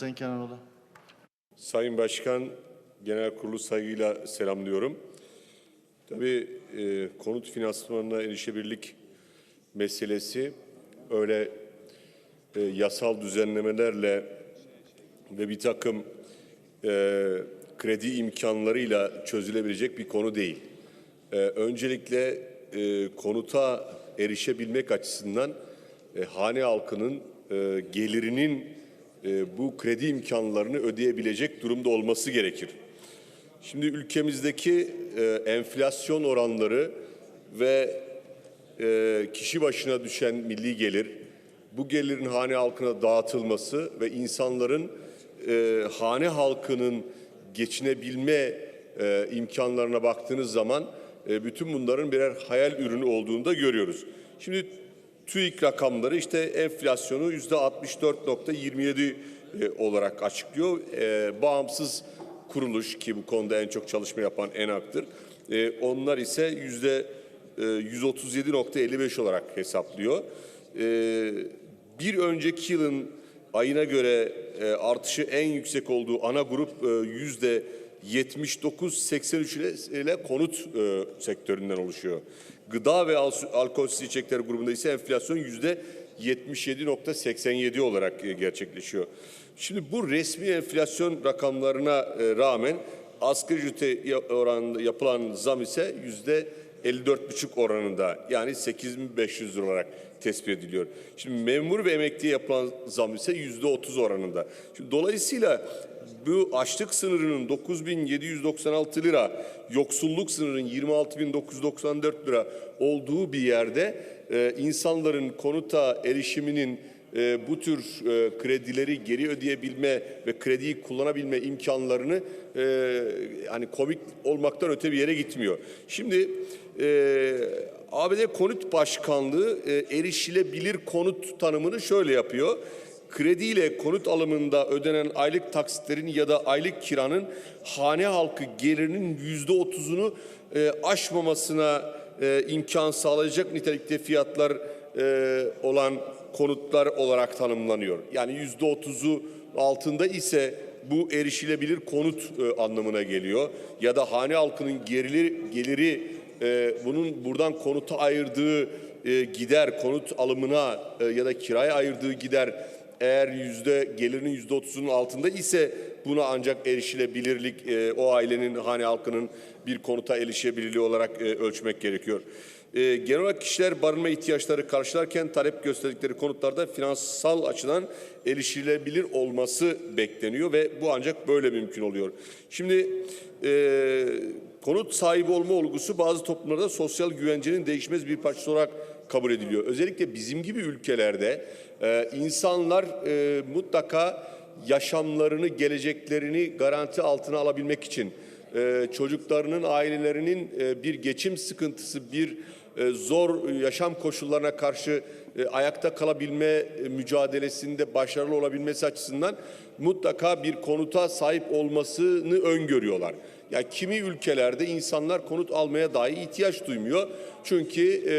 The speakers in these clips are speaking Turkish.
Sayın Kenanoğlu. Sayın Başkan, Genel Kurulu saygıyla selamlıyorum. Tabii e, konut finansmanına erişebilirlik meselesi öyle e, yasal düzenlemelerle ve bir takım e, kredi imkanlarıyla çözülebilecek bir konu değil. E, öncelikle e, konuta erişebilmek açısından e, hane halkının e, gelirinin e, bu kredi imkanlarını ödeyebilecek durumda olması gerekir. Şimdi ülkemizdeki e, enflasyon oranları ve e, kişi başına düşen milli gelir, bu gelirin hane halkına dağıtılması ve insanların hane halkının geçinebilme imkanlarına baktığınız zaman bütün bunların birer hayal ürünü olduğunu da görüyoruz. Şimdi TÜİK rakamları işte enflasyonu yüzde 64.27 e, olarak açıklıyor. E, bağımsız kuruluş ki bu konuda en çok çalışma yapan ENAK'tır. E, onlar ise yüzde e, 137.55 olarak hesaplıyor. Bir önceki yılın ayına göre artışı en yüksek olduğu ana grup yüzde 79-83 ile, konut sektöründen oluşuyor. Gıda ve al, alkolsüz içecekler grubunda ise enflasyon yüzde 77.87 olarak e, gerçekleşiyor. Şimdi bu resmi enflasyon rakamlarına e, rağmen asgari ücrete oranında yapılan zam ise yüzde 54,5 oranında yani 8500 lira olarak tespit ediliyor. Şimdi memur ve emekliye yapılan zam ise yüzde 30 oranında. Şimdi dolayısıyla bu açlık sınırının 9796 lira, yoksulluk sınırının 26994 lira olduğu bir yerde e, insanların konuta erişiminin e, bu tür e, kredileri geri ödeyebilme ve krediyi kullanabilme imkanlarını hani komik olmaktan öte bir yere gitmiyor. Şimdi ABD Konut Başkanlığı erişilebilir konut tanımını şöyle yapıyor. Krediyle konut alımında ödenen aylık taksitlerin ya da aylık kiranın hane halkı gelirinin yüzde otuzunu e, aşmamasına e, imkan sağlayacak nitelikte fiyatlar e, olan konutlar olarak tanımlanıyor. Yani yüzde otuzu altında ise bu erişilebilir konut anlamına geliyor. Ya da hane halkının geliri, geliri bunun buradan konuta ayırdığı gider, konut alımına ya da kiraya ayırdığı gider eğer yüzde gelirinin yüzde otuzunun altında ise buna ancak erişilebilirlik e, o ailenin hane halkının bir konuta erişebilirliği olarak e, ölçmek gerekiyor. E, genel olarak kişiler barınma ihtiyaçları karşılarken talep gösterdikleri konutlarda finansal açıdan erişilebilir olması bekleniyor ve bu ancak böyle mümkün oluyor. Şimdi e, konut sahibi olma olgusu bazı toplumlarda sosyal güvencenin değişmez bir parçası olarak kabul ediliyor. Özellikle bizim gibi ülkelerde e, insanlar e, mutlaka yaşamlarını, geleceklerini garanti altına alabilmek için e, çocuklarının, ailelerinin e, bir geçim sıkıntısı, bir zor yaşam koşullarına karşı e, ayakta kalabilme e, mücadelesinde başarılı olabilmesi açısından mutlaka bir konuta sahip olmasını öngörüyorlar. Ya kimi ülkelerde insanlar konut almaya dahi ihtiyaç duymuyor. Çünkü e,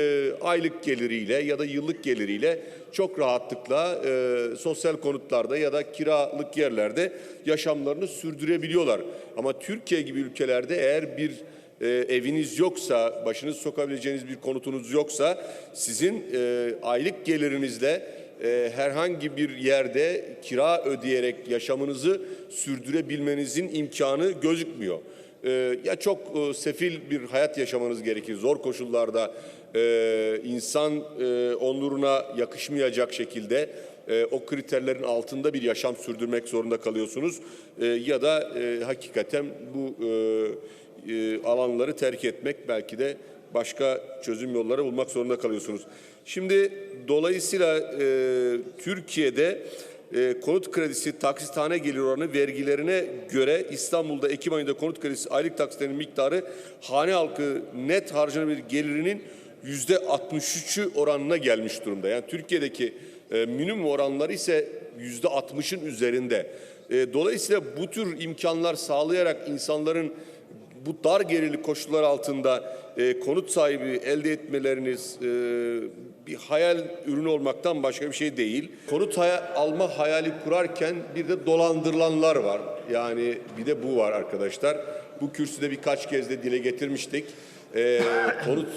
aylık geliriyle ya da yıllık geliriyle çok rahatlıkla e, sosyal konutlarda ya da kiralık yerlerde yaşamlarını sürdürebiliyorlar. Ama Türkiye gibi ülkelerde eğer bir e, eviniz yoksa, başınız sokabileceğiniz bir konutunuz yoksa sizin e, aylık gelirinizle e, herhangi bir yerde kira ödeyerek yaşamınızı sürdürebilmenizin imkanı gözükmüyor. E, ya çok e, sefil bir hayat yaşamanız gerekir. Zor koşullarda e, insan e, onuruna yakışmayacak şekilde e, o kriterlerin altında bir yaşam sürdürmek zorunda kalıyorsunuz. E, ya da e, hakikaten bu e, e, alanları terk etmek belki de başka çözüm yolları bulmak zorunda kalıyorsunuz. Şimdi dolayısıyla e, Türkiye'de e, konut kredisi taksithane gelir oranı vergilerine göre İstanbul'da Ekim ayında konut kredisi aylık taksitlerin miktarı hane halkı net harcanabilir gelirinin yüzde 63'ü oranına gelmiş durumda. Yani Türkiye'deki e, minimum oranları ise yüzde 60'ın üzerinde. E, dolayısıyla bu tür imkanlar sağlayarak insanların bu dar gelirli koşullar altında e, konut sahibi elde etmeleriniz bir hayal ürünü olmaktan başka bir şey değil. Konut alma hayali kurarken bir de dolandırılanlar var. Yani bir de bu var arkadaşlar. Bu kürsüde birkaç kez de dile getirmiştik. Konut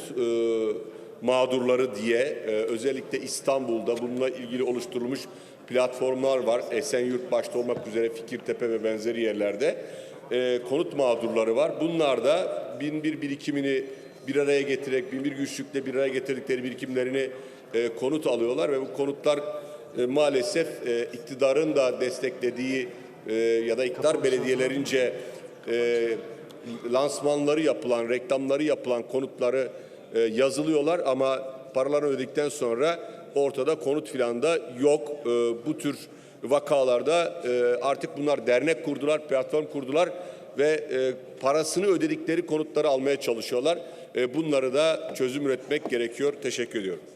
mağdurları diye e, özellikle İstanbul'da bununla ilgili oluşturulmuş platformlar var. Esenyurt başta olmak üzere Fikirtepe ve benzeri yerlerde e, konut mağdurları var. Bunlar da bin bir birikimini bir araya getirerek, bin bir güçlükle bir araya getirdikleri birikimlerini e, konut alıyorlar ve bu konutlar e, maalesef e, iktidarın da desteklediği e, ya da iktidar belediyelerince e, lansmanları yapılan, reklamları yapılan konutları e, yazılıyorlar ama paralarını ödedikten sonra ortada konut filan da yok. E, bu tür vakalarda e, artık bunlar dernek kurdular, platform kurdular ve parasını ödedikleri konutları almaya çalışıyorlar. Bunları da çözüm üretmek gerekiyor. Teşekkür ediyorum.